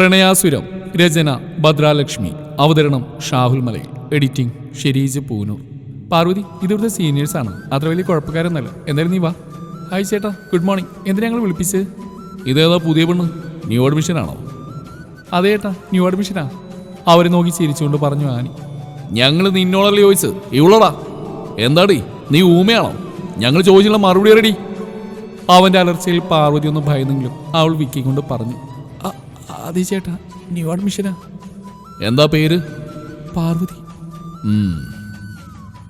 പ്രണയാസുരം രചന ഭദ്രാലക്ഷ്മി അവതരണം ഷാഹുൽ മലയിൽ എഡിറ്റിംഗ് ഷെരീജ് പൂനൂർ. പാർവതി ഇതിവിടുത്തെ സീനിയേഴ്സാണ് അത്ര വലിയ കുഴപ്പക്കാരൊന്നല്ല എന്തായാലും നീ വാ. ഹായ് ചേട്ടാ ഗുഡ് മോർണിംഗ് എന്തിനാ ഞങ്ങൾ വിളിപ്പിച്ച്? ഇതേതാ പുതിയ പെണ്ണ്? ന്യൂ അഡ്മിഷൻ ആണോ? അതെ ചേട്ടാ ന്യൂ അഡ്മിഷനാ അവരെ നോക്കി ചിരിച്ചുകൊണ്ട് പറഞ്ഞു ആനി. ഞങ്ങൾ നിന്നോടല്ലേ ചോദിച്ചത് ഇവളോടാ. എന്താടി നീ ഊമയാണോ? ഞങ്ങൾ ചോദിച്ചുള്ള മറുപടി റെഡി അവന്റെ അലർച്ചയിൽ പാർവതി ഒന്ന് ഭയന്നെങ്കിലും അവൾ വിക്കിക്കൊണ്ട് പറഞ്ഞു. "അ- അതെ ചേട്ടാ ന്യൂ അഡ്മിഷനാ എന്താ പേര്? പാർവതി.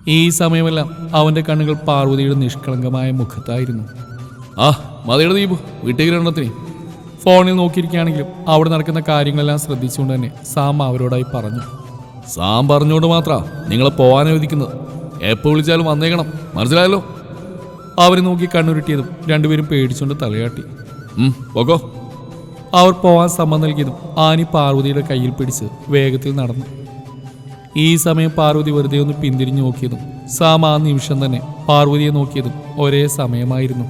ഈ സമയമെല്ലാം അവന്റെ കണ്ണുകൾ പാർവതിയുടെ നിഷ്കളങ്കമായ മുഖത്തായിരുന്നു. ആ മതിയുടെ ദീപു വീട്ടുകിരണത്തിന് ഫോണിൽ നോക്കിയിരിക്കുകയാണെങ്കിലും അവിടെ നടക്കുന്ന കാര്യങ്ങളെല്ലാം ശ്രദ്ധിച്ചുകൊണ്ട് തന്നെ സാം അവരോടായി പറഞ്ഞു. സാം പറഞ്ഞുകൊണ്ട് മാത്ര നിങ്ങളെ പോകാൻ അനുവദിക്കുന്നത്. എപ്പോൾ വിളിച്ചാലും വന്നേക്കണം. മനസ്സിലായല്ലോ? അവരെ നോക്കി കണ്ണുരുട്ടിയതും രണ്ടുപേരും പേടിച്ചുകൊണ്ട് തലയാട്ടി. ഉം, പോകോ അവർ പോവാൻ സമ്മതം നൽകിയതും ആനി പാർവതിയുടെ കയ്യിൽ പിടിച്ച് വേഗത്തിൽ നടന്നു. ഈ സമയം പാർവതി വെറുതെ ഒന്ന് പിന്തിരിഞ്ഞു നോക്കിയതും സാം ആ നിമിഷം തന്നെ പാർവതിയെ നോക്കിയതും ഒരേ സമയമായിരുന്നു.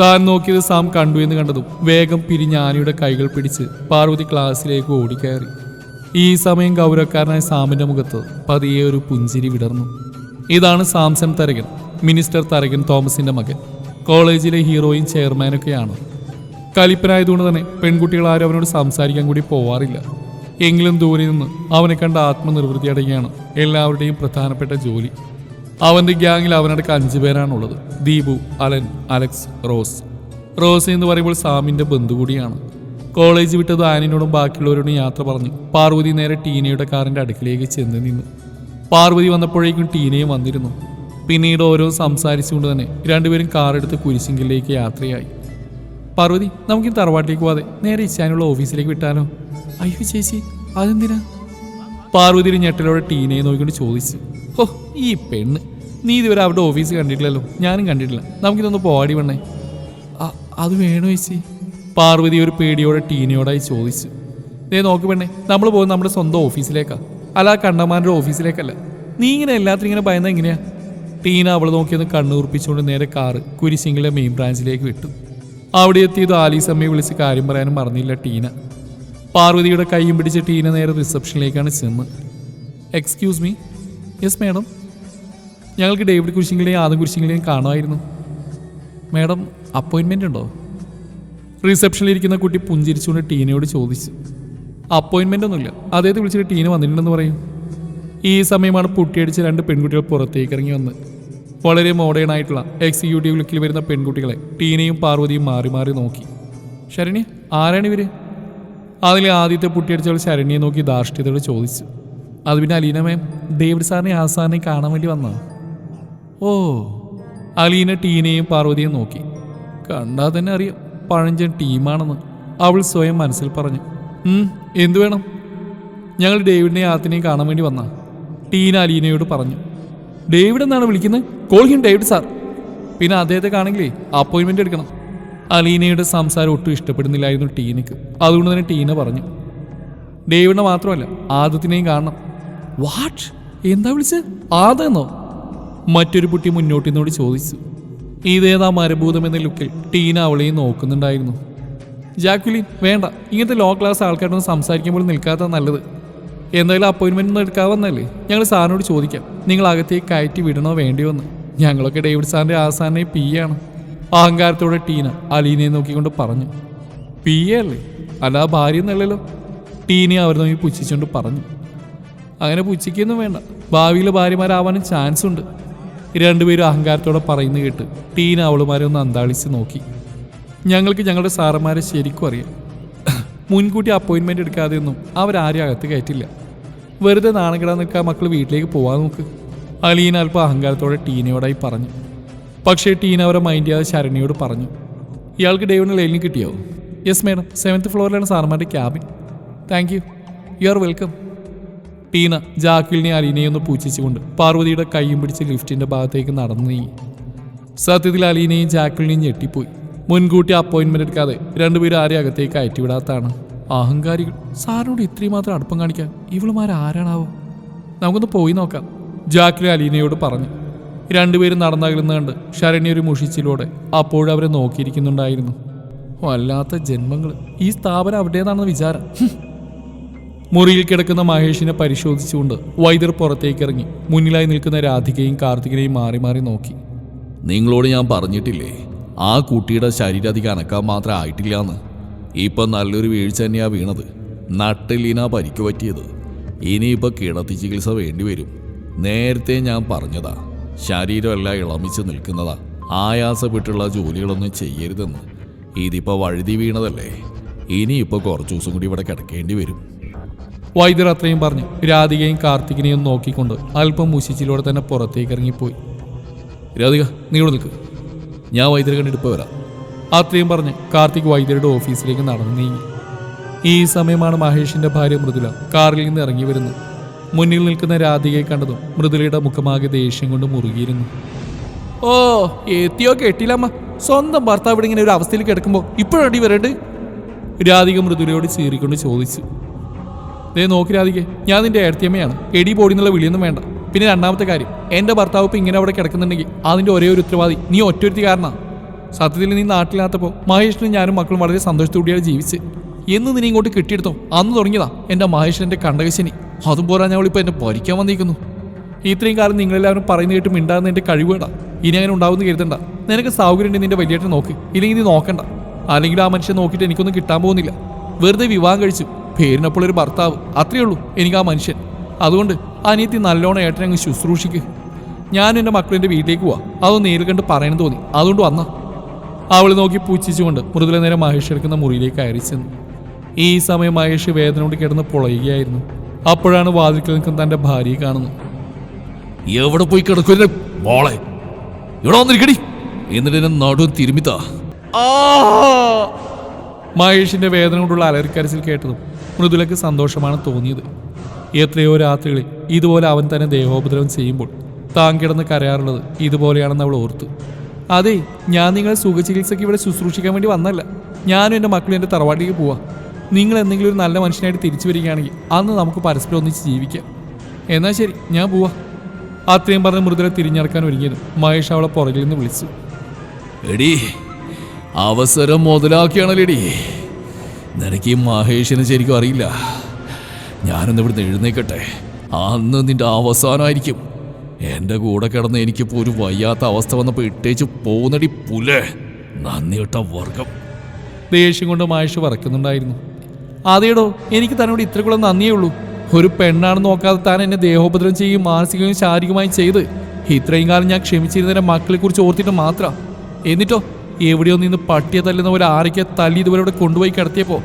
താൻ നോക്കിയത് സാം കണ്ടു എന്ന് കണ്ടതും വേഗം പിരിഞ്ഞ് ആനയുടെ കൈകൾ പിടിച്ച് പാർവതി ക്ലാസ്സിലേക്ക് ഓടിക്കയറി. ഈ സമയം ഗൗരവക്കാരനായ സാമിന്റെ മുഖത്ത് പതിയെ ഒരു പുഞ്ചിരി വിടർന്നു. ഇതാണ് സാംസൺ തരകൻ മിനിസ്റ്റർ തരകൻ തോമസിന്റെ മകൻ. കോളേജിലെ ഹീറോയും ചെയർമാനൊക്കെയാണ് കലിപ്പനായതുകൊണ്ട് തന്നെ പെൺകുട്ടികൾ ആരും അവനോട് സംസാരിക്കാൻ കൂടി പോവാറില്ല. എങ്കിലും ദൂരെ നിന്ന് അവനെ കണ്ട ആത്മനിർവൃത്തി അടങ്ങിയാണ് എല്ലാവരുടെയും പ്രധാനപ്പെട്ട ജോലി. അവന്റെ ഗ്യാങ്ങിൽ അവനടക്കം അഞ്ചു പേരാണുള്ളത്. Deepu Alan Alex Rose. Rose എന്ന് പറയുമ്പോൾ സാമിന്റെ ബന്ധു കൂടിയാണ്. കോളേജ് വിട്ടത് ആനിനോടും ബാക്കിയുള്ളവരോടും യാത്ര പറഞ്ഞു പാർവതി നേരെ ടീനയുടെ കാറിന്റെ അടുക്കിലേക്ക് ചെന്ന് നിന്നു. പാർവതി വന്നപ്പോഴേക്കും ടീനയും വന്നിരുന്നു. പിന്നീട് ഓരോ സംസാരിച്ചുകൊണ്ട് തന്നെ രണ്ടുപേരും കാറെടുത്ത് കുരിശിങ്കിലേക്ക് യാത്രയായി. പാർവതി നമുക്ക് തറവാട്ടിലേക്ക് പോവാതെ നേരെ ഇച്ചാനുള്ള ഓഫീസിലേക്ക് വിട്ടാലോ? അയ്യോ ചേച്ചി അതെന്തിനാ? പാർവതി ഒരു ഞെട്ടലോടെ ടീനയെ നോക്കിക്കൊണ്ട് ചോദിച്ചു. ഓ ഈ പെണ്ണ്. നീ ഇതുവരെ അവിടെ ഓഫീസ് കണ്ടിട്ടില്ലല്ലോ. ഞാനും കണ്ടിട്ടില്ല. നമുക്കിതൊന്ന് പോവാടി വേണേ അത് വേണോ ചേച്ചി? പാർവതി ഒരു പേടിയോടെ ടീനയോടായി ചോദിച്ചു. ദേ നോക്ക് പെണ്ണേ നമ്മൾ പോകുന്നത് നമ്മുടെ സ്വന്തം ഓഫീസിലേക്കാ. അല്ല കണ്ടമാരുടെ ഓഫീസിലേക്കല്ല. നീ ഇങ്ങനെ എല്ലാത്തിനും ഇങ്ങനെ ഭയന്ന എങ്ങനെയാ? ടീന അവൾ നോക്കിയൊന്ന് കണ്ണുറപ്പിച്ചുകൊണ്ട് നേരെ കാറ് കുരിശിങ്കിലെ മെയിൻ ബ്രാഞ്ചിലേക്ക് വിട്ടു. അവിടെ എത്തിയത് ആലീസമ്മയെ വിളിച്ച് കാര്യം പറയാനും മറന്നില്ല ടീന. പാർവതിയുടെ കൈയും പിടിച്ച് ടീന നേരെ റിസപ്ഷനിലേക്കാണ് ചെന്ന്. എക്സ്ക്യൂസ് മീ യെസ് മാഡം ഞങ്ങൾക്ക് ഡേവിഡ് കുരിശിങ്ങളെയും ആദം കുരിശിങ്ങളെയും കാണുമായിരുന്നു. മാഡം അപ്പോയിൻമെന്റ് ഉണ്ടോ? റിസപ്ഷനിലിരിക്കുന്ന കുട്ടി പുഞ്ചിരിച്ചുകൊണ്ട് ടീനയോട് ചോദിച്ചു. അപ്പോയിൻമെന്റ് ഒന്നുമില്ല. അദ്ദേഹത്തെ വിളിച്ചിട്ട് ടീന വന്നിട്ടുണ്ടെന്ന് പറയും. ഈ സമയമാണ് പുട്ടിയടിച്ച് രണ്ട് പെൺകുട്ടികൾ പുറത്തേക്ക് ഇറങ്ങി വന്ന്. വളരെ മോഡേൺ ആയിട്ടുള്ള എക്സിക്യൂട്ടീവ് ലുക്കിൽ വരുന്ന പെൺകുട്ടികളെ ടീനയും പാർവതിയും മാറി മാറി നോക്കി. ശരണി ആരാണ് ഇവർ? അതിലെ ആദ്യത്തെ പുട്ടിയടിച്ചവൾ ശരണ്യെ നോക്കി ധാർഷ്ട്യതയോട് ചോദിച്ചു. അത് പിന്നെ അലീന മേം ഡേവിഡ് സാറിനെ ആ സാറിനെ കാണാൻ വേണ്ടി വന്നോ ഓ അലീന ടീനയും പാർവതിയും നോക്കി. കണ്ടാൽ തന്നെ അറിയാം പഴഞ്ചൻ ടീമാണെന്ന്. അവൾ സ്വയം മനസ്സിൽ പറഞ്ഞു. എന്തു വേണം? ഞങ്ങൾ ഡേവിഡിനെയും ആത്തിനെയും കാണാൻ വേണ്ടി വന്ന ടീന അലീനയോട് പറഞ്ഞു. ഡേവിഡ് എന്നാണ് വിളിക്കുന്നത്. Call him David sir. പിന്നെ അദ്ദേഹത്തെ കാണെങ്കിലേ അപ്പോയിൻമെന്റ് എടുക്കണം. അലീനയുടെ സംസാരം ഒട്ടും ഇഷ്ടപ്പെടുന്നില്ലായിരുന്നു ടീനയ്ക്ക്. അതുകൊണ്ട് തന്നെ ടീന പറഞ്ഞു. ഡേവിഡിനെ മാത്രമല്ല ആദത്തിനെയും കാണണം. വാട്ട് എന്താ വിളിച്ച് ആദെന്നോ മറ്റൊരു കുട്ടി മുന്നോട്ട് നിന്നോട് ചോദിച്ചു. ഇതേതാ മരഭൂതം എന്ന ലുക്കിൽ ടീന അവളെയും നോക്കുന്നുണ്ടായിരുന്നു. ജാക്വിലിൻ വേണ്ട. ഇങ്ങനത്തെ ലോ ക്ലാസ് ആൾക്കാരോട് സംസാരിക്കുമ്പോൾ നിൽക്കാത്ത നല്ലത്. എന്തായാലും അപ്പോയിൻമെന്റ് ഒന്നും എടുക്കാവന്നല്ലേ ഞങ്ങൾ സാറിനോട് ചോദിക്കാം. നിങ്ങൾ അകത്തേക്ക് കയറ്റി വിടണോ വേണ്ടിയോ ഞങ്ങളൊക്കെ ഡേവിഡ് സാറിന്റെ ആസാനെ പി ആണ്. അഹങ്കാരത്തോടെ ടീന അലീനയെ നോക്കിക്കൊണ്ട് പറഞ്ഞു. പി എ അല്ലേ? അല്ല ഭാര്യ എന്നല്ലല്ലോ. ടീനെ അവർ നോക്കി പുച്ഛിച്ചുകൊണ്ട് പറഞ്ഞു. അങ്ങനെ പുച്ഛിക്കൊന്നും വേണ്ട. ഭാവിയിലെ ഭാര്യമാരാവാനും ചാൻസ് ഉണ്ട്. രണ്ടുപേരും അഹങ്കാരത്തോടെ പറയുന്നു കേട്ട് ടീന അവളുമാരെ ഒന്ന് അന്താളിച്ച് നോക്കി. ഞങ്ങൾക്ക് ഞങ്ങളുടെ സാറന്മാരെ ശരിക്കും അറിയാം. മുൻകൂട്ടി അപ്പോയിൻമെന്റ് എടുക്കാതെയൊന്നും അവരാരും അകത്ത് കയറ്റില്ല. വെറുതെ നാണകിടാൻ നിൽക്കാൻ മക്കൾ വീട്ടിലേക്ക് പോവാൻ നോക്ക്. അലീന അല്പം അഹങ്കാരത്തോടെ ടീനയോടായി പറഞ്ഞു. പക്ഷേ ടീന അവരെ മൈൻഡ് ചെയ്യാതെ ശരണിയോട് പറഞ്ഞു. ഇയാൾക്ക് ഡേവിന് ലൈനിൽ കിട്ടിയോ? യെസ് മേഡം സെവൻത്ത് ഫ്ലോറിലാണ് സാറന്മാരുടെ cabin thank you you are welcome Tina ജാക്കിലിനെ അലീനയെ ഒന്ന് പൂച്ഛിച്ചുകൊണ്ട് പാർവതിയുടെ കൈയും പിടിച്ച് ലിഫ്റ്റിന്റെ ഭാഗത്തേക്ക് നടന്നു നീങ്ങി. സത്യത്തിൽ അലീനയും ജാക്കിളിനെയും ഞെട്ടിപ്പോയി. മുൻകൂട്ടി അപ്പോയിൻമെന്റ് എടുക്കാതെ രണ്ടുപേരും ആരെയും അകത്തേക്ക് അയറ്റിവിടാത്താണ് അഹങ്കാരികൾ സാറിനോട് ഇത്രയും മാത്രം അടുപ്പം കാണിക്കാൻ ഇവളുമാർ ആരാണാവോ? നമുക്കൊന്ന് പോയി നോക്കാം. ജാക്കിലെ അലീനയോട് പറഞ്ഞു. രണ്ടുപേരും നടന്നകലുന്ന കണ്ട് ശരണ്യ ഒരു മുഷിച്ചിലൂടെ അപ്പോഴവരെ നോക്കിയിരിക്കുന്നുണ്ടായിരുന്നു. വല്ലാത്ത ജന്മങ്ങൾ ഈ സ്ഥാപനം അവരുടേതാണെന്ന് വിചാരം. മുറിയിൽ കിടക്കുന്ന മഹേഷിനെ പരിശോധിച്ചുകൊണ്ട് വൈദ്യർ പുറത്തേക്ക് ഇറങ്ങി മുന്നിലായി നിൽക്കുന്ന രാധികയും കാർത്തികനെയും മാറി മാറി നോക്കി. നിങ്ങളോട് ഞാൻ പറഞ്ഞിട്ടില്ലേ ആ കുട്ടിയുടെ ശരീരം അധികം അനക്കാൻ മാത്രം ആയിട്ടില്ല എന്ന്. ഇപ്പം നല്ലൊരു വീഴ്ച തന്നെയാ വീണത്. നട്ടിലിനാ പരിക്ക് പറ്റിയത്. ഇനിയിപ്പോൾ കിടത്തി ചികിത്സ വേണ്ടി വരും. നേരത്തെ ഞാൻ പറഞ്ഞതാ ശരീരമെല്ലാം ഇളമിച്ച് നിൽക്കുന്നതാ. ആയാസപ്പെട്ടുള്ള ജോലികളൊന്നും ചെയ്യരുതെന്ന്. ഇതിപ്പോൾ വഴുതി വീണതല്ലേ. ഇനിയിപ്പോൾ കുറച്ച് ദിവസം കൂടി ഇവിടെ കിടക്കേണ്ടി വരും. വൈദ്യർ അത്രയും പറഞ്ഞു. രാധികയും കാർത്തികിനെയും നോക്കിക്കൊണ്ട് അല്പം മുശിച്ചിലൂടെ തന്നെ പുറത്തേക്ക് ഇറങ്ങിപ്പോയി രാധിക നീ ഇവിടെ നിൽക്ക്. ഞാൻ വൈദ്യർ കണ്ടിട്ട് ഇപ്പോൾ വരാം. അത്രയും പറഞ്ഞ് കാർത്തിക് വൈദ്യരുടെ ഓഫീസിലേക്ക് നടന്നു നീങ്ങി. ഈ സമയമാണ് മഹേഷിന്റെ ഭാര്യ മൃദുല കാറിൽ നിന്ന് ഇറങ്ങി വരുന്നത്. മുന്നിൽ നിൽക്കുന്ന രാധികയെ കണ്ടതും മൃദുലയുടെ മുഖമാകെ ദേഷ്യം കൊണ്ട് മുറുകിയിരുന്നു. ഓ എത്തിയോ കെട്ടില്ലമ്മ സ്വന്തം ഭർത്താവ് ഇങ്ങനെ ഒരു അവസ്ഥയിൽ കിടക്കുമ്പോൾ ഇപ്പോഴടി വരേണ്ട രാധിക മൃദുലയോട് ചീറിക്കൊണ്ട് ചോദിച്ചു. ദേ നോക്കി രാധികെ ഞാൻ നിന്റെ ഏർത്തിയമ്മയാണ് എടി ബോഡി എന്നുള്ള വിളിയൊന്നും വേണ്ട. പിന്നെ രണ്ടാമത്തെ കാര്യം എന്റെ ഭർത്താവ് ഇപ്പൊ ഇങ്ങനെ അവിടെ കിടക്കുന്നുണ്ടെങ്കിൽ അതിന്റെ ഒരേ ഒരു ഉത്തരവാദി നീ ഒറ്റൊരുത്തി കാരണമാണ് സത്യത്തിൽ നീ നാട്ടിലാത്തപ്പോൾ മഹേഷിനും ഞാനും മക്കളും വളരെ സന്തോഷത്തോടെയാണ് ജീവിച്ച് എന്ന് നിന്നെ ഇങ്ങോട്ട് കിട്ടിയെടുത്തോ? അന്ന് തുടങ്ങിയതാ എന്റെ മഹേഷിന്റെ കണ്ടകശനി. അതും പോരാ ഞങ്ങളിപ്പോൾ എന്നെ ഭരിക്കാൻ വന്നിരിക്കുന്നു. ഇത്രയും കാലം നിങ്ങളെല്ലാവരും പറയുന്ന കേട്ട് മിണ്ടാകുന്ന എന്റെ കഴിവേടാ ഇനി അങ്ങനെ ഉണ്ടാവുന്ന കരുതണ്ട. നിനക്ക് സൗകര്യം ഉണ്ട് നിന്റെ വലിയേട്ടൻ നോക്ക്. ഇല്ലെങ്കിൽ നീ നോക്കണ്ട. അല്ലെങ്കിൽ ആ മനുഷ്യൻ നോക്കിയിട്ട് എനിക്കൊന്നും കിട്ടാൻ പോകുന്നില്ല. വെറുതെ വിവാഹം കഴിച്ചു. പേരിനപ്പോൾ ഒരു ഭർത്താവ്. അത്രയേ ഉള്ളൂ എനിക്ക് ആ മനുഷ്യൻ. അതുകൊണ്ട് അനിയത്തി നല്ലോണം ഏട്ടനെ ശുശ്രൂഷിക്ക്. ഞാനും എന്റെ മക്കളും എന്റെ വീട്ടിലേക്ക് പോവാ. അതൊന്ന് നേരിൽ കണ്ട് പറയണം തോന്നി. അതുകൊണ്ട് വന്നാ. അവൾ നോക്കി പൂച്ചിച്ചുകൊണ്ട് മൃദുല നേരം മഹേഷ് എടുക്കുന്ന മുറിയിലേക്ക് കയറി ചെന്നു. ഈ സമയം മഹേഷ് വേദന കൊണ്ട് കിടന്ന് പൊളയുകയായിരുന്നു. അപ്പോഴാണ് വാതിൽക്കൽ നിൽക്കുന്ന തന്റെ ഭാര്യയെ കാണുന്നു എവിടെ പോയി കിടക്കുന്ന മോളെ? ഇവിടെ വന്നിരിക്കടി. എന്നിട്ട് എന്നെ നടുവും തിരുമിത്താ മഹേഷിന്റെ വേദന കൊണ്ടുള്ള അലറിക്കരച്ചിൽ കേട്ടതും മൃദുലയ്ക്ക് സന്തോഷമാണ് തോന്നിയത്. എത്രയോ രാത്രികളിൽ ഇതുപോലെ അവൻ തന്നെ ദേഹോപദ്രവം ചെയ്യുമ്പോൾ താൻ കിടന്ന് കരയാറുള്ളത് ഇതുപോലെയാണെന്ന് അവൾ ഓർത്തു. അതെ ഞാൻ നിങ്ങളെ സുഖചികിത്സയ്ക്ക് ഇവിടെ ശുശ്രൂഷിക്കാൻ വേണ്ടി വന്നല്ല. ഞാനും എന്റെ മക്കളും എന്റെ തറവാട്ടിലേക്ക് പോവാം. നിങ്ങൾ എന്തെങ്കിലും ഒരു നല്ല മനുഷ്യനായിട്ട് തിരിച്ചു വരികയാണെങ്കിൽ അന്ന് നമുക്ക് പരസ്പരം ഒന്നിച്ച് ജീവിക്കാം. എന്നാൽ ശരി ഞാൻ പോവാ. അത്രയും പറഞ്ഞ മൃദുല തിരിഞ്ഞടക്കാൻ ഒരുങ്ങിയതും മഹേഷ് അവളെ പുറകിൽ നിന്ന് വിളിച്ചു. എടി അവസരം മുതലാക്കിയാണല്ലേടി. നിനക്ക് ഈ മഹേഷിനെ ശരിക്കും അറിയില്ല. ഞാനൊന്ന് ഇവിടുന്ന് എഴുന്നേക്കട്ടെ. അന്ന് നിന്റെ അവസാനമായിരിക്കും. എന്റെ കൂടെ കിടന്ന് എനിക്കിപ്പോൾ ഒരു വയ്യാത്ത അവസ്ഥ വന്നപ്പോൾ ഇട്ടേച്ച് പോകുന്നടി പുലേ. നന്ദി കിട്ട വർഗം. ദേഷ്യം കൊണ്ട് മായഷ് വറക്കുന്നുണ്ടായിരുന്നു അതേടോ എനിക്ക് തന്നോട് ഇത്രക്കുള്ള നന്ദിയേ ഉള്ളൂ. ഒരു പെണ്ണാണെന്ന് നോക്കാതെ താൻ എന്നെ ദേഹോപദ്രം ചെയ്യും മാനസികവും ശാരീരികമായും ചെയ്ത് ഇത്രയും കാലം ഞാൻ ക്ഷമിച്ചിരുന്നതിനെ മക്കളെ കുറിച്ച് ഓർത്തിട്ട് മാത്രം. എന്നിട്ടോ എവിടെയോ നിന്ന് പട്ടിയെ തല്ലുന്ന പോലെ ആരൊക്കെ തല്ലി ഇതുവരെ കൊണ്ടുപോയി കിടത്തിയപ്പോൾ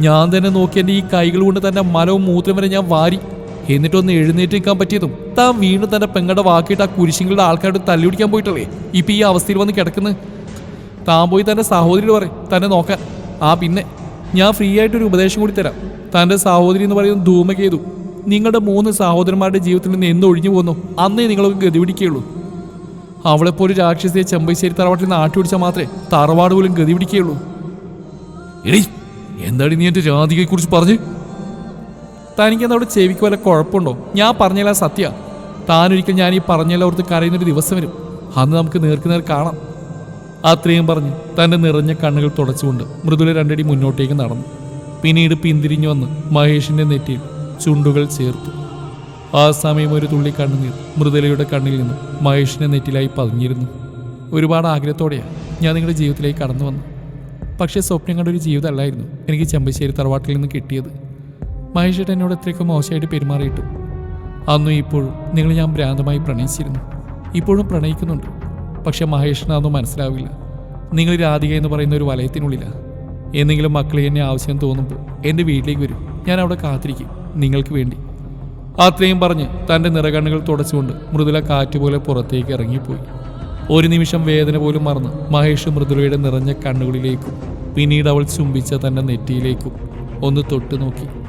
ഞാൻ തന്നെ നോക്കി എന്റെ ഈ കൈകൾ കൊണ്ട് തന്നെ മലവും മൂത്രം വരെ ഞാൻ വാരി എന്നിട്ടൊന്ന് എഴുന്നേറ്റ് നിൽക്കാൻ പറ്റിയതും താൻ വീണ്ടും തന്റെ പെങ്ങളുടെ വാക്കിയിട്ട് ആ കുരിശിങ്ങളുടെ ആൾക്കാരോട് തല്ലിപിടിക്കാൻ പോയിട്ടല്ലേ? ഇപ്പൊ ഈ അവസ്ഥയിൽ വന്ന് കിടക്കുന്നത് താൻ പോയി തന്റെ സഹോദരിയോട് പറയും തന്നെ നോക്കാൻ. ആ പിന്നെ ഞാൻ ഫ്രീ ആയിട്ട് ഒരു ഉപദേശം കൂടി തരാം. തന്റെ സഹോദരി എന്ന് പറയുന്നത് ധൂമകേതു നിങ്ങളുടെ മൂന്ന് സഹോദരന്മാരുടെ ജീവിതത്തിൽ നിന്ന് എന്ന് ഒഴിഞ്ഞു പോന്നു അന്നേ നിങ്ങളൊക്കെ ഗതി പിടിക്കുകയുള്ളൂ. ഒരു രാക്ഷസിയെ ചെമ്പൈശ്ശേരി തറവാട്ടിൽ നിന്ന് ആട്ടി പിടിച്ചാൽ മാത്രമേ തറവാട് പോലും ഗതി പിടിക്കുകയുള്ളൂ. എടി എന്താണ് നീ എന്റെ രാധികയെക്കുറിച്ച് പറഞ്ഞ്? തനിക്ക് അതവിടെ ചെവിക്ക് വല്ല കുഴപ്പമുണ്ടോ? ഞാൻ പറഞ്ഞല്ല സത്യ. താനൊരിക്കൽ ഞാൻ ഈ പറഞ്ഞല്ല ഓർത്ത് കരയുന്നൊരു ദിവസം വരും. അന്ന് നമുക്ക് നേർക്കുനേർ കാണാം. അത്രയും പറഞ്ഞ് തന്റെ നിറഞ്ഞ കണ്ണുകൾ തുടച്ചുകൊണ്ട് മൃദുല രണ്ടടി മുന്നോട്ടേക്ക് നടന്നു. പിന്നീട് പിന്തിരിഞ്ഞു വന്ന് മഹേഷിന്റെ നെറ്റിയിൽ ചുണ്ടുകൾ ചേർത്തു. ആ സമയം ഒരു തുള്ളി കണ്ണുനീർ മൃദുലയുടെ കണ്ണിൽ നിന്ന് മഹേഷിന്റെ നെറ്റിലായി പതിഞ്ഞിരുന്നു. ഒരുപാട് ആഗ്രഹത്തോടെയാണ് ഞാൻ നിങ്ങളുടെ ജീവിതത്തിലേക്ക് കടന്നു വന്നു പക്ഷേ സ്വപ്നം കണ്ട ഒരു ജീവിതമല്ലായിരുന്നു എനിക്ക് ചെമ്പശ്ശേരി തറവാട്ടിൽ നിന്ന് കിട്ടിയത്. മഹേഷേട്ടൻ എന്നോട് എത്രയൊക്കെ മോശമായിട്ട് പെരുമാറിയിട്ടു അന്നും ഇപ്പോഴും നിങ്ങൾ ഞാൻ ഭ്രാന്തമായി പ്രണയിച്ചിരുന്നു. ഇപ്പോഴും പ്രണയിക്കുന്നുണ്ട്. പക്ഷെ മഹേഷിന് അതൊന്നും മനസ്സിലാവില്ല. നിങ്ങൾ രാധിക എന്ന് പറയുന്ന ഒരു വലയത്തിനുള്ളിലാണ് എന്തെങ്കിലും മക്കളെ എന്നെ ആവശ്യം തോന്നുമ്പോൾ എന്റെ വീട്ടിലേക്ക് വരും. ഞാൻ അവിടെ കാത്തിരിക്കും. നിങ്ങൾക്ക് വേണ്ടി. അത്രയും പറഞ്ഞ് തന്റെ നിറകണ്ണുകൾ തുടച്ചുകൊണ്ട് മൃദുല കാറ്റുപോലെ പുറത്തേക്ക് ഇറങ്ങിപ്പോയി. ഒരു നിമിഷം വേദന പോലും മറന്ന് മഹേഷ് മൃദുലയുടെ നിറഞ്ഞ കണ്ണുകളിലേക്കും പിന്നീട് അവൾ ചുംബിച്ച തന്റെ നെറ്റിയിലേക്കും ഒന്ന് തൊട്ടു നോക്കി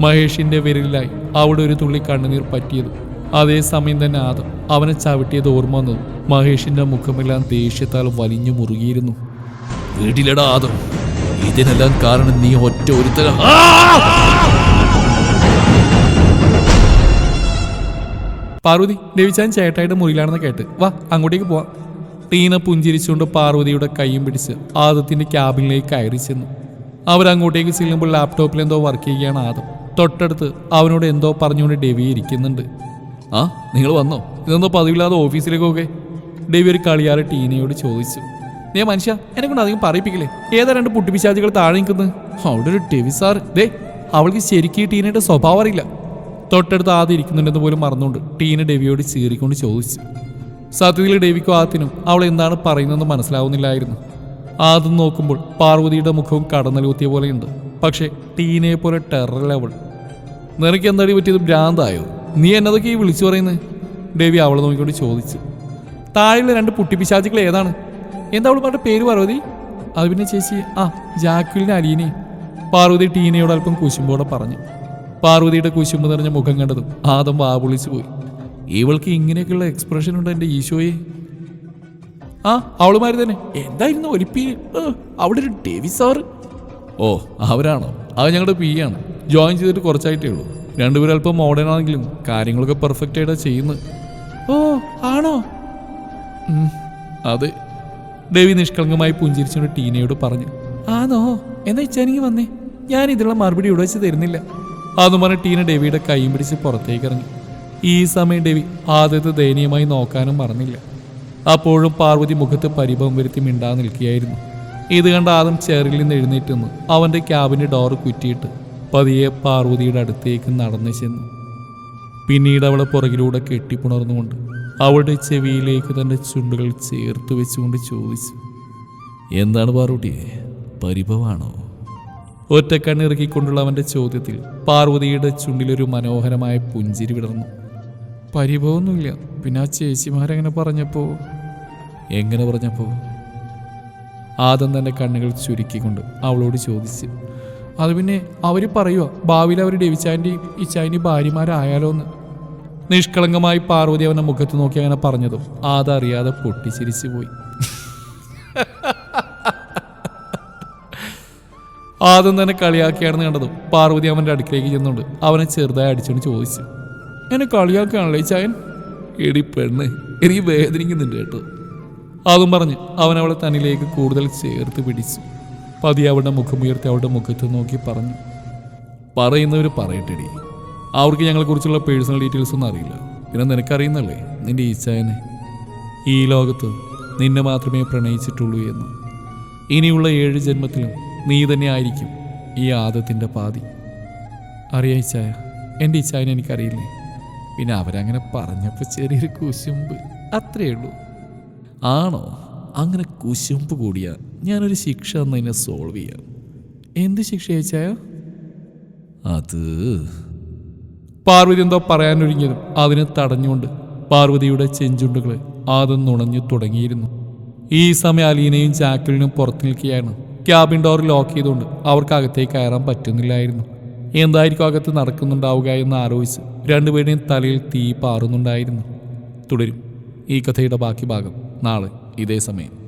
മഹേഷിന്റെ വിരലിലായി അവിടെ ഒരു തുള്ളി കണ്ണുനീർ പറ്റിയതും അതേസമയം തന്നെ ആദം അവനെ ചവിട്ടിയത് ഓർമ്മ വന്നതും മഹേഷിന്റെ മുഖമെല്ലാം ദേഷ്യത്താൽ വലിഞ്ഞു മുറുകിയിരുന്നു. വീട്ടിലടാ ആദം. ഇതിനെല്ലാം കാരണം നീ ഒറ്റ ഒരുത്തര പാർവതി രവിചാൻ ചേട്ടായിട്ട് മുറിയിലാണെന്ന് കേട്ട് വാ അങ്ങോട്ടേക്ക് പോവാം. ടീന പുഞ്ചിരിച്ചുകൊണ്ട് പാർവതിയുടെ കൈയും പിടിച്ച് ആദത്തിന്റെ ക്യാബിനിലേക്ക് കയറി ചെന്നു. അവരങ്ങോട്ടേക്ക് ചെല്ലുമ്പോൾ ലാപ്ടോപ്പിൽ എന്തോ വർക്ക് ചെയ്യുകയാണ് ആദം. തൊട്ടടുത്ത് അവനോട് എന്തോ പറഞ്ഞുകൊണ്ട് ഡെവി ഇരിക്കുന്നുണ്ട്. ആ നിങ്ങൾ വന്നോ? ഇതെന്തോ പതിവില്ലാതെ ഓഫീസിലേക്കൊക്കെ ഡെവി ഒരു കളിയാറ് ടീനയോട് ചോദിച്ചു. നീ മനുഷ്യ എന്നെ കൊണ്ട് അധികം പറയിപ്പിക്കില്ലേ? ഏതാ രണ്ട് പുട്ടിപ്പിശാചികൾ താഴെ നിൽക്കുന്നത്? അവിടെ ഒരു ടെവി സാർ. ദേ അവൾക്ക് ശരിക്കും ഈ ടീനയുടെ സ്വഭാവം അറിയില്ല. തൊട്ടടുത്ത് ആദ്യം ഇരിക്കുന്നുണ്ടെന്ന് പോലും മറന്നുകൊണ്ട് ടീന ഡെവിയോട് ചീറിക്കൊണ്ട് ചോദിച്ചു. സത്യത്തിൽ ഡെവിക്കും ആത്തിനും അവൾ എന്താണ് പറയുന്നതെന്ന് മനസ്സിലാവുന്നില്ലായിരുന്നു. ആദ്യം നോക്കുമ്പോൾ പാർവതിയുടെ മുഖവും കടന്നലൂത്തിയ പോലെയുണ്ട്. പക്ഷേ ടീനയെ പോലെ ടെറർ ലെവൽ നിനക്ക് എന്താടി പറ്റിയത് ഭ്രാന്തായോ? നീ എന്നതൊക്കെ ഈ വിളിച്ചു പറയുന്നത് ദേവി അവളെ നോക്കിക്കൊണ്ട് ചോദിച്ചു. താഴെയുള്ള രണ്ട് പുട്ടിപ്പിശാചികൾ ഏതാണ്? എന്താ അവൾ പറഞ്ഞ പേര് പാർവതി? അത് പിന്നെ ചേച്ചി ആ ജാക്വിലിന് അലീനെ പാർവതി ടീനയോട് അല്പം കുശുമ്പോടെ പറഞ്ഞു. പാർവതിയുടെ കുശുമ്പ് നിറഞ്ഞ മുഖം കണ്ടതും ആദം വാപൊളിച്ചു പോയി. ഇവൾക്ക് ഇങ്ങനെയൊക്കെയുള്ള എക്സ്പ്രഷൻ ഉണ്ട് എന്റെ ഈശോയെ? ആ അവളുമാര് തന്നെ. എന്തായിരുന്നു ഒരു പി അവിടെ ഒരു ഡേവി സാറ്? ഓ അവരാണോ? അത് ഞങ്ങളുടെ പി ആണ്. ജോയിൻ ചെയ്തിട്ട് കുറച്ചായിട്ടേ ഉള്ളൂ. രണ്ടുപേരും അല്പം മോഡേൺ ആണെങ്കിലും കാര്യങ്ങളൊക്കെ പെർഫെക്റ്റ് ആയിട്ടാണ് ചെയ്യുന്നത് ഓ ആണോ? അതെ. ദേവി നിഷ്കളങ്കമായി പുഞ്ചിരിച്ചുകൊണ്ട് ടീനയോട് പറഞ്ഞു ആണോ എന്നാ ഇച്ചാനിക്ക് വന്നേ? ഞാൻ ഇതിലുള്ള മറുപടി ഇവിടെ വെച്ച് തരുന്നില്ല. അതെന്ന് പറഞ്ഞ് ടീന ഡേവിയുടെ കൈയും പിടിച്ച് പുറത്തേക്ക് ഇറങ്ങി. ഈ സമയം ഡേവി ആദ്യത്തെ ദയനീയമായി നോക്കാനും മറന്നില്ല. അപ്പോഴും പാർവതി മുഖത്ത് പരിഭവം വരുത്തി മിണ്ടാ നിൽക്കുകയായിരുന്നു. ഇത് കണ്ട ആദം ചെയറിൽ നിന്ന് എഴുന്നേറ്റ് നിന്ന് അവന്റെ ക്യാബിന്റെ ഡോറ് കുറ്റിയിട്ട് പതിയെ പാർവതിയുടെ അടുത്തേക്ക് നടന്നു ചെന്നു. പിന്നീട് അവളെ പുറകിലൂടെ കെട്ടിപ്പുണർന്നുകൊണ്ട് അവളുടെ ചെവിയിലേക്ക് തന്റെ ചുണ്ടുകൾ ചേർത്ത് വെച്ചുകൊണ്ട് ചോദിച്ചു എന്താണ് പാർവതി? പരിഭവാണോ? ഒറ്റക്കണ്ണിറക്കിക്കൊണ്ടുള്ള അവന്റെ ചോദ്യത്തിൽ പാർവതിയുടെ ചുണ്ടിലൊരു മനോഹരമായ പുഞ്ചിരി വിടർന്നു. പരിഭവമൊന്നുമില്ല. പിന്നെ ആ ചേച്ചിമാരങ്ങനെ പറഞ്ഞപ്പോ? എങ്ങനെ പറഞ്ഞപ്പോ? ആദം തന്റെ കണ്ണുകൾ ചുരുക്കിക്കൊണ്ട് അവളോട് ചോദിച്ചു അത് പിന്നെ അവർ പറയുക ഭാവിയിൽ അവർ ഡെവിച്ചാന്റെയും ഇച്ചാന്റെയും ഭാര്യമാരായാലോ എന്ന്. നിഷ്കളങ്കമായി പാർവതി അവന്റെ മുഖത്ത് നോക്കി അങ്ങനെ പറഞ്ഞതും. അതറിയാതെ പൊട്ടിച്ചിരിച്ചു പോയി. ആദ്യം തന്നെ കളിയാക്കിയാണെന്ന് കണ്ടതും പാർവതി അവന്റെ അടുക്കിലേക്ക് ചെന്നുണ്ട് അവനെ ചെറുതായി അടിച്ചുകൊണ്ട് ചോദിച്ചു. എന്നെ കളിയാക്കുകയാണല്ലേ ചായൻ? എടി പെണ്ണ് എനിക്ക് വേദനിക്കുന്നുണ്ട് കേട്ടോ. അതും പറഞ്ഞ് അവൻ അവളെ തന്നിലേക്ക് കൂടുതൽ ചേർത്ത് പിടിച്ചു. പതി അവളുടെ മുഖമുയർത്തി അവളുടെ മുഖത്ത് നോക്കി പറഞ്ഞു പറയുന്നവർ പറയട്ടെടി. അവർക്ക് ഞങ്ങളെക്കുറിച്ചുള്ള പേഴ്സണൽ ഡീറ്റെയിൽസ് ഒന്നും അറിയില്ല. പിന്നെ നിനക്കറിയുന്നല്ലേ നിന്റെ ഈച്ചായനെ ഈ ലോകത്ത് നിന്നെ മാത്രമേ പ്രണയിച്ചിട്ടുള്ളൂ എന്ന്. ഇനിയുള്ള ഏഴ് ജന്മത്തിലും നീ തന്നെ ആയിരിക്കും ഈ ആദത്തിന്റെ പാതി. അറിയാം ഈച്ചായ എന്റെ ഈച്ചായനെ എനിക്കറിയില്ലേ? പിന്നെ അവരങ്ങനെ പറഞ്ഞപ്പോൾ ചെറിയൊരു കുശുമ്പ്. അത്രയേ ഉള്ളൂ. ആണോ? അങ്ങനെ കുശുമ്പ് കൂടിയ. ഞാനൊരു ശിക്ഷ എന്നതിനെ സോൾവ് ചെയ്യാം. എന്ത് ശിക്ഷ അയച്ചായ അത് പാർവതി എന്തോ പറയാനൊരുങ്ങിയതും അതിനെ തടഞ്ഞുകൊണ്ട് പാർവതിയുടെ ചെഞ്ചുണ്ടുകളെ ആദ്യം നുണഞ്ഞു തുടങ്ങിയിരുന്നു. ഈ സമയം അലീനയും ജാക്കലിനും പുറത്തു നിൽക്കുകയാണ് ക്യാബിൻ ഡോർ ലോക്ക് ചെയ്തുകൊണ്ട് അവർക്ക് അകത്തേക്ക് കയറാൻ പറ്റുന്നില്ലായിരുന്നു. എന്തായിരിക്കും അകത്ത് നടക്കുന്നുണ്ടാവുക എന്ന് ആലോചിച്ച് രണ്ടുപേരുടെയും തലയിൽ തീ പാറുന്നുണ്ടായിരുന്നു. തുടരും. ഈ കഥയുടെ ബാക്കി ഭാഗം നാളെ ഇതേ സമയം.